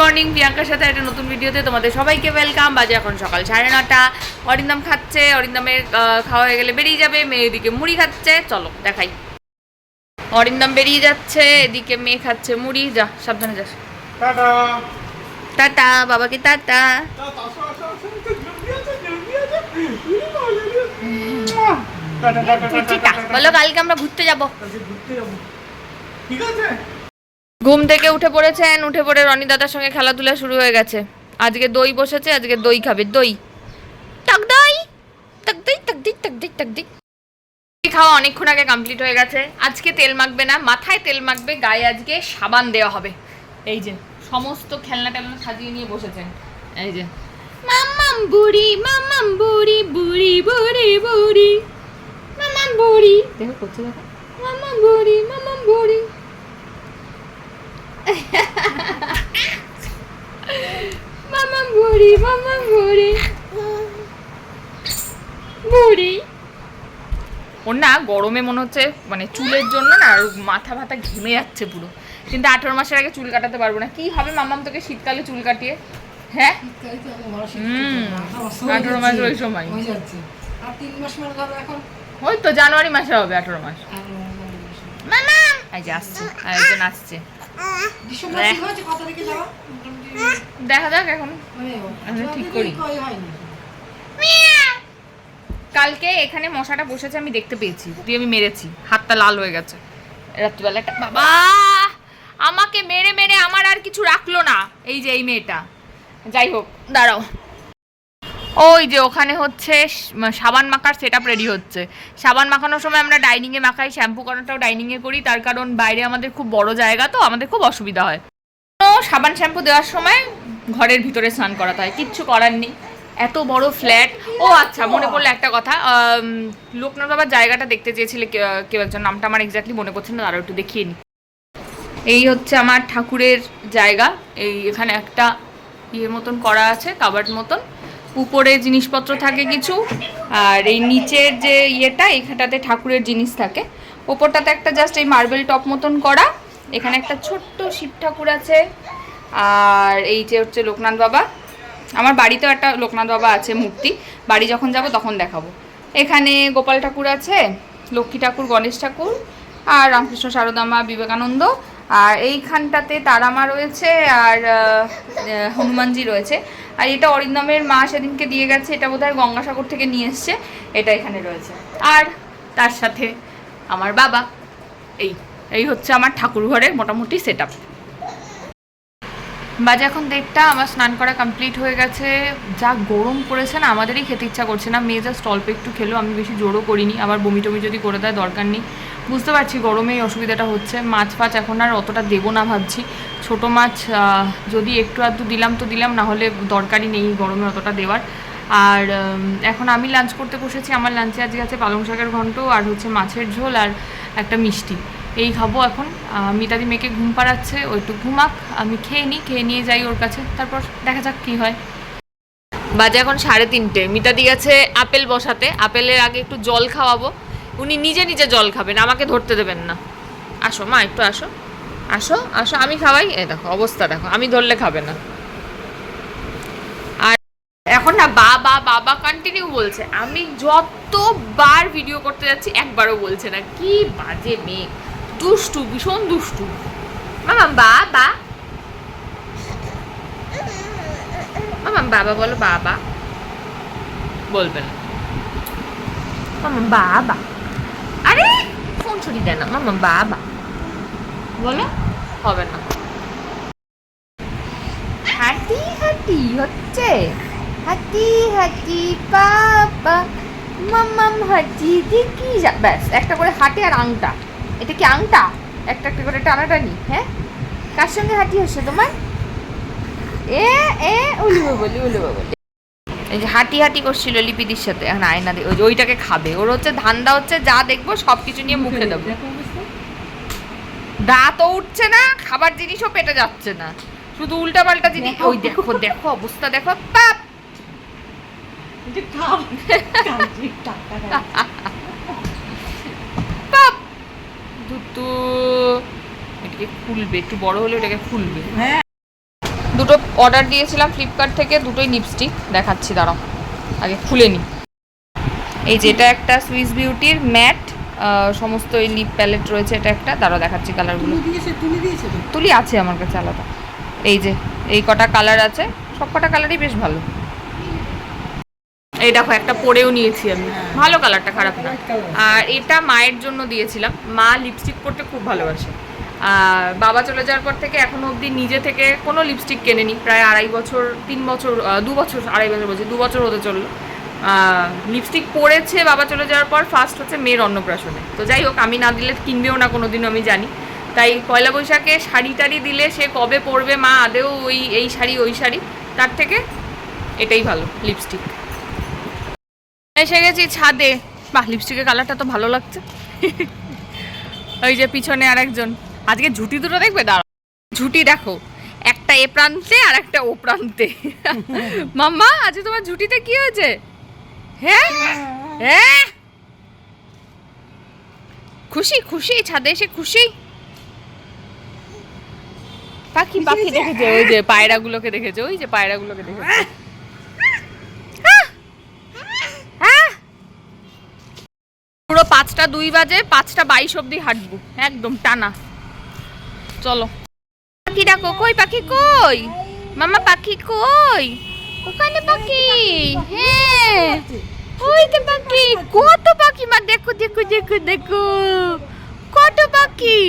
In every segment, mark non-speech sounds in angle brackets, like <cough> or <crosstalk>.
Morning প্রিয়াঙ্কার সাথে একটা নতুন ভিডিওতে তোমাদের সবাইকে ওয়েলকাম বাজে এখন সকাল সাড়ে নটা। অরিন্দম খাচ্ছে অরিন্দমের খাওয়া হয়ে গেলে বেরিয়ে যাবে মেয়ে এদিকে মুড়ি খাচ্ছে। চলো দেখাই। অরিন্দম বেরিয়ে যাচ্ছে এদিকে মেয়ে খাচ্ছে মুড়ি। যা সাবধানে যাস। টাটা। বাবাকে টাটা। বলো কালকে আমরা ঘুরতে যাব। ঘুরতে যাব। ঠিক আছে? ঘুম থেকে উঠে পড়েছেন, উঠে পড়ে রনি দাদার সঙ্গে খেলাধুলা শুরু হয়ে গেছে। আজকে দই বসেছে, আজকে দই খাবে। দই। টক দই! টক দই টক দই টক দই টক দই। খাওয়া অনেকক্ষণ আগে কমপ্লিট হয়ে গেছে। আজকে তেল মাখবে না, মাথায় তেল মাখবে, গায়ে আজকে সাবান দেওয়া হবে। এই যে, সমস্ত খেলনা টেলনা সাজিয়ে নিয়ে বসেছেন। এই যে। মাম্মাম বুড়ি মাম্মাম বুড়ি বুড়ি বুড়ি বুড়ি। মাম্মাম বুড়ি। দেখো, করছে দেখো। মাম্মাম বুড়ি মাম্মাম বুড়ি। মামা বুড়ি মামা বুড়ি বুড়ি ওর না গরমে মনে হচ্ছে মানে চুলের জন্য না আর মাথা ফাথা ঘেমে যাচ্ছে পুরো। কিন্তু আঠারো মাসের আগে চুল কাটাতে পারব না। কি হবে মামাম তোকে শীতকালে চুল কাটিয়ে? হ্যাঁ? হুম, আঠারো মাস ওই সময়। যাচ্ছে। আর তিন মাস ধরো এখন। ওই তো জানুয়ারি মাসে হবে আঠারো মাস। মামা এই যে আসছে আর একজন আসছে। দেখ। যাক এখন। ঠিক করি। করি কালকে এখানে মশাটা বসেছে আমি দেখতে পেয়েছি। দিয়ে আমি মেরেছি। হাতটা লাল হয়ে গেছে। রাত্রিবেলা একটা বাবা! আমাকে মেরে মেরে আমার আর কিছু রাখল না। এই যে এই মেয়েটা। যাই হোক দাঁড়াও। ওই যে ওখানে হচ্ছে সাবান মাখার সেট আপ রেডি হচ্ছে। সাবান মাখানোর সময় আমরা ডাইনিংয়ে মাখাই শ্যাম্পু করাটাও ডাইনিংয়ে করি, তার কারণ বাইরে আমাদের খুব বড় জায়গা তো, আমাদের খুব অসুবিধা হয়। তো সাবান শ্যাম্পু দেওয়ার সময় ঘরের ভিতরে স্নান করাতে হয়, কিচ্ছু করার নেই। এত বড় ফ্ল্যাট ও আচ্ছা মনে পড়ল একটা কথা লোকনাথ বাবার জায়গাটা দেখতে চেয়েছিলে কেউ একজন, নামটা আমার এক্স্যাক্টলি মনে পড়ছে না আরও একটু দেখিয়ে নি। এই হচ্ছে আমার ঠাকুরের জায়গা, এই এখানে একটা ইয়ের মতন করা আছে কাবার্ড মতন। উপরে জিনিসপত্র থাকে কিছু, আর এই নিচের যে ইয়েটা, এখানটাতে ঠাকুরের জিনিস থাকে। ওপরটাতে একটা জাস্ট এই মার্বেল টপ মতন করা। এখানে একটা ছোট্ট শিব ঠাকুর আছে, আর এই যে হচ্ছে লোকনাথ বাবা। আমার বাড়িতেও একটা লোকনাথ বাবা আছে, মূর্তি। বাড়ি যখন যাব তখন দেখাবো। এখানে গোপাল ঠাকুর আছে, লক্ষ্মী ঠাকুর, গণেশ ঠাকুর, আর রামকৃষ্ণ সারদামা বিবেকানন্দ আর এইখানটাতে তারামা রয়েছে আর হনুমানজি রয়েছে। আর এটা অরিন্দমের মা সেদিনকে দিয়ে গেছে, এটা বোধহয় গঙ্গাসাগর থেকে নিয়ে এসছে, এটা এখানে রয়েছে। আর তার সাথে আমার বাবা, এই এই হচ্ছে আমার ঠাকুর ঘরের মোটামুটি সেট আপ বাজে এখন দেড়টা, আমার স্নান করা কমপ্লিট হয়ে গেছে। যা গরম পড়েছে না, আমাদেরই খেতে ইচ্ছা করছে না। মেয়ে জাস্ট অল্প একটু খেলো, আমি বেশি জোরও করিনি। আবার বমি টমি যদি করে দেয়, দরকার নেই। বুঝতে পারছি গরমে এই অসুবিধাটা হচ্ছে। মাছ ফাছ এখন আর অতটা দেবো না ভাবছি। ছোট মাছ যদি একটু আধটু দিলাম তো দিলাম, না হলে দরকারই নেই গরমে অতটা দেওয়ার। আর এখন আমি লাঞ্চ করতে বসেছি। আমার লাঞ্চে আজকে আছে পালং শাকের ঘন্ট আর হচ্ছে মাছের ঝোল আর একটা মিষ্টি। এই খাব এখন। মিতাদি মেয়েকে ঘুম পাড়াচ্ছে, ও একটু ঘুমাক। আমি খেয়ে নিই, খেয়ে নিয়ে যাই ওর কাছে। তারপর দেখা যাক কী হয়। বাজে এখন সাড়ে তিনটে। মিতাদি গেছে আপেল বসাতে। আপেলের আগে একটু জল খাওয়াবো। উনি নিজে নিজে জল খাবেন, আমাকে ধরতে দেবেন না। আসো, মা, একটু আসো। আসো আসো, আমি খাওয়াই। এ দেখো, অবস্থা দেখো, আমি ধরলে খাবে না। আর এখন না বাবা বাবা কন্টিনিউ বলছে, আমি যতবার ভিডিও করতে যাচ্ছি, একবারও বলছে না। কি বাজে মেয়ে, দুষ্টু, ভীষণ দুষ্টু। মামা বাবা। মামা বাবা, বলো বাবা। বলবেন বাবা। আরে ফোন ছুটি দেয় না মামা বাবা বলো হবে না হাঁটি হাঁটি হচ্ছে হাঁটি হাঁটি পাপা মাম্মাম হাঁটি দেখি যা ব্যাস একটা করে হাঁটে আর আংটা। এটা কি আংটা? একটা একটা করে টানাটানি হ্যাঁ? কার সঙ্গে হাঁটি হচ্ছে তোমার? এ এ উলুবো বলি উলুবো বলি এই যে হাঁটি হাঁটি করছিল লিপিদির সাথে। এখন আয়না দিয়ে ওই ওইটাকে খাবে। ওর হচ্ছে ধান্দা হচ্ছে যা দেখব সব কিছু নিয়ে মুখে দেবো। দাঁতও উঠছে না খাবার জিনিসও পেটে যাচ্ছে না। শুধু উল্টা পাল্টা জিনিস ওই দেখো দেখো অবস্থা দেখো পাপ। পাপ! দুটো এটাকে খুলবে একটু বড় হলে এটাকে খুলবে। হ্যাঁ। দুটো অর্ডার দিয়েছিলাম ফ্লিপকার্ট থেকে দুটোই লিপস্টিক দেখাচ্ছি দাঁড়াও আগে খুলে নি। এই যেটা একটা সুইস বিউটির ম্যাট সমস্ত এই লিপ প্যালেট রয়েছে এটা একটা দাঁড়াও দেখাচ্ছি কালারগুলো তুলি আছে আমার কাছে আলাদা। এই যে এই কটা কালার আছে সব কটা কালারই বেশ ভালো। এই দেখো একটা পরেও নিয়েছি আমি। ভালো কালারটা খারাপ না। আর এটা মায়ের জন্য দিয়েছিলাম। মা লিপস্টিক পরতে খুব ভালোবাসে। বাবা চলে যাওয়ার পর থেকে এখনও অবধি নিজে থেকে কোনো লিপস্টিক কেনেনি। প্রায় আড়াই বছর, তিন বছর দু বছর, আড়াই বছর বলছি, দু বছর হতে চলল। লিপস্টিক পরেছে বাবা চলে যাওয়ার পর ফার্স্ট হচ্ছে মেয়ের অন্নপ্রাশনে। তো যাই হোক, আমি না দিলে কিনবেও না, কোনোদিনও আমি জানি। তাই পয়লা বৈশাখে শাড়ি টাড়ি দিলে সে কবে পরবে, মা আদেও ওই, এই শাড়ি, ওই শাড়ি, তার থেকে এটাই ভালো লিপস্টিক এসে গেছি ছাদে। বাহ লিপস্টিকের কালারটা তো ভালো লাগছে। <laughs> ওই যে পিছনে আরেকজন। আজকে ঝুটি দুটো দেখবে? দাঁড়া ঝুটি দেখো। একটা এ প্রান্তে আর একটা ও প্রান্তে। <laughs> মাম্মা আজকে তোমার ঝুটিতে কি হয়েছে? হ্যাঁ? হ্যাঁ? খুশি খুশি ছাদে এসে খুশি? পাখি পাখি দেখেছে ওই যে পায়রাগুলোকে দেখেছে ওই যে পায়রাগুলোকে দেখেছে! আহ! পুরো পাঁচটা দুই বাজে পাঁচটা বাইশ অব্দি হাঁটবো। একদম টানা। চলো। পাখি ডাকো কই পাখি কই? মামা পাখি কই? ওখানে পাখি। হ্যাঁ। ওই তো পাখি। কত পাখি মা দেখো দেখো দেখো দেখো। কত পাখি।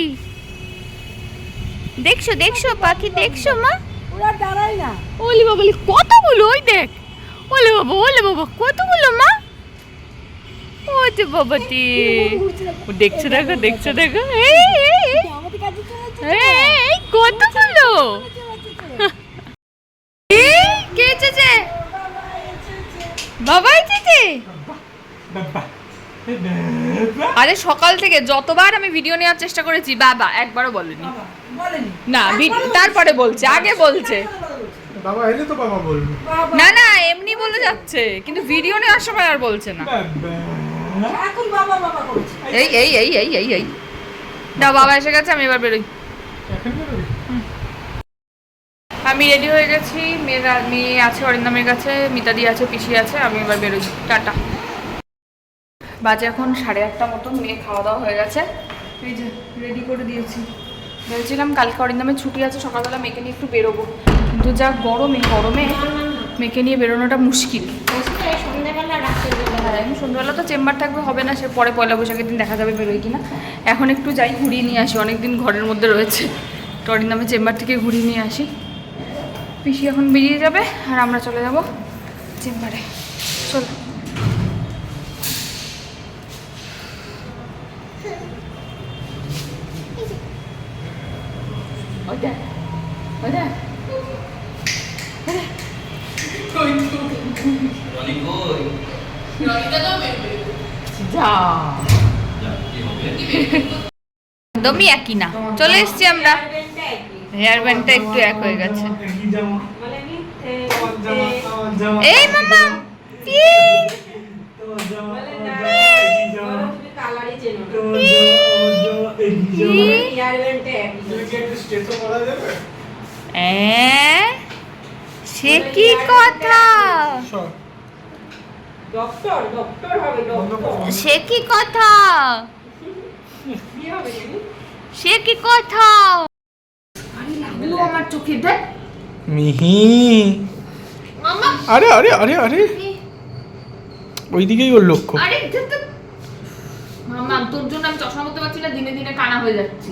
দেখছ দেখছ পাখি দেখছ মা? ওরা দাঁড়ায় না। ওলি বাবলি কতগুলো ওই দেখ। ওলে বাবা ওলে বাবা কতগুলো মা? ওই তো বাবাটি। দেখছ দেখো দেখছ দেখো। এই, এই, কতগুলো এই, কে বাবা আরে সকাল থেকে যতবার আমি ভিডিও নেওয়ার চেষ্টা করেছি বাবা একবারও বলেনি। বলেনি। না তারপরে বলছে আগে বলছে। বাবা এলে তো বাবা বলবে। না না এমনি বলে যাচ্ছে কিন্তু ভিডিও নেওয়ার সময় আর বলছে না। বাবা এখন বাবা বাবা করেছে এই এই এই এই এই এই। দাও বাবা এসে গেছে আমি এবার বেরোই? আমি রেডি হয়ে গেছি। মেয়ের মেয়ে আছে, অরিন্দামের কাছে, মিতাদি আছে, পিসি আছে, আমি এবার বেরোই টাটা। বাজে এখন সাড়ে আটটা মতন, মেয়ে খাওয়া দাওয়া হয়ে গেছে। এই যে রেডি করে দিয়েছি। ভেবেছিলাম কালকে অরিন্দামের ছুটি আছে, সকালবেলা মেয়েকে নিয়ে একটু বেরোবো। কিন্তু যা গরমে গরমে মেয়েকে নিয়ে বেরোনোটা মুশকিল। হ্যাঁ আমি সন্ধ্যাবেলা তো চেম্বার থাকবে, হবে না, সে পরে পয়লা বৈশাখের দিন দেখা যাবে বেরোয় কিনা। এখন একটু যাই, ঘুরিয়ে নিয়ে আসি, অনেকদিন ঘরের মধ্যে রয়েছে। টরির নামে চেম্বার থেকে ঘুরিয়ে নিয়ে আসি। পিসি এখন বেরিয়ে যাবে, আর আমরা চলে যাব চেম্বারে। চল। ওইটা ওইটা যা। একদমই একই না। চলে এসছি আমরা। হেয়ার ব্যান্ডটা একটু এক হয়ে গেছে। এই মামা এ? সে কি কথা? ডক্টর ডক্টর হবে ডক্টর সে কি কথা? কি হবে সে কি কথা? আরে লাগল আমার চোখে দেখ। মিহি। মামা। আরে আরে আরে আরে। ওইদিকেই ওর লক্ষ্য। আরে। মামা তোর জন্য আমি চশমা করতে পারছি না দিনে দিনে কানা হয়ে যাচ্ছি।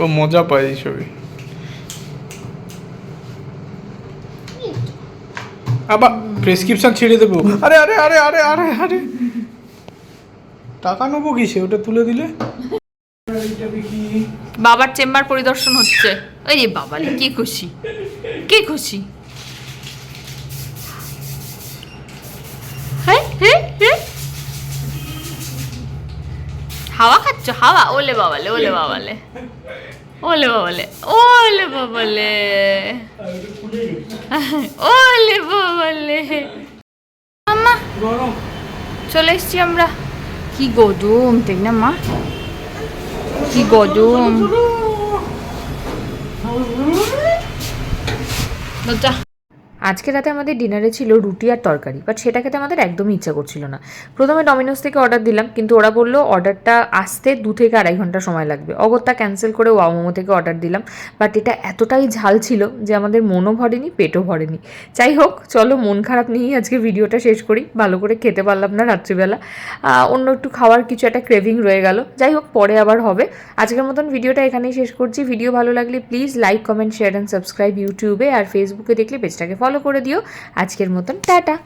ও মজা পায় এইসবে। আবার প্রেসক্রিপশন ছেড়ে দেবো। আরে আরে আরে আরে আরে আরে। টাকা নেব কিসে? ওটা তুলে দিলে? বাবার চেম্বার পরিদর্শন হচ্ছে। ওই রে বাবা কি খুশি? কি খুশি। হাওয়া খাচ্ছ? হাওয়া? ওলে বাবালে ওলে বাবালে। ওলে বাবালে ওলে বাবালে। ওলে বলে। মাম্মা গরম। চলে এসছি আমরা। কি গদম তাই না মা? কি গদম। লজ্জা আজকে রাতে আমাদের ডিনারে ছিল রুটি আর তরকারি বাট সেটা খেতে আমাদের একদমই ইচ্ছা করছিল না। প্রথমে ডমিনোস থেকে অর্ডার দিলাম, কিন্তু ওরা বলল অর্ডারটা আসতে দু থেকে আড়াই ঘণ্টা সময় লাগবে। অগত্যা ক্যান্সেল করে ওয়া মোমো থেকে অর্ডার দিলাম বাট এটা এতটাই ঝাল ছিল যে আমাদের মনও ভরেনি, পেটও ভরেনি। যাই হোক, চলো মন খারাপ নিয়েই আজকে ভিডিওটা শেষ করি। ভালো করে খেতে পারলাম না রাত্রিবেলা। অন্য একটু খাওয়ার কিছু একটা ক্রেভিং রয়ে গেল। যাই হোক, পরে আবার হবে। আজকের মতন ভিডিওটা এখানেই শেষ করছি। ভিডিও ভালো লাগলে please like comment share and subscribe ইউটিউবে আর ফেসবুকে দেখলে পেজটাকে ফলো করে দিও। আজকের মতন টাটা।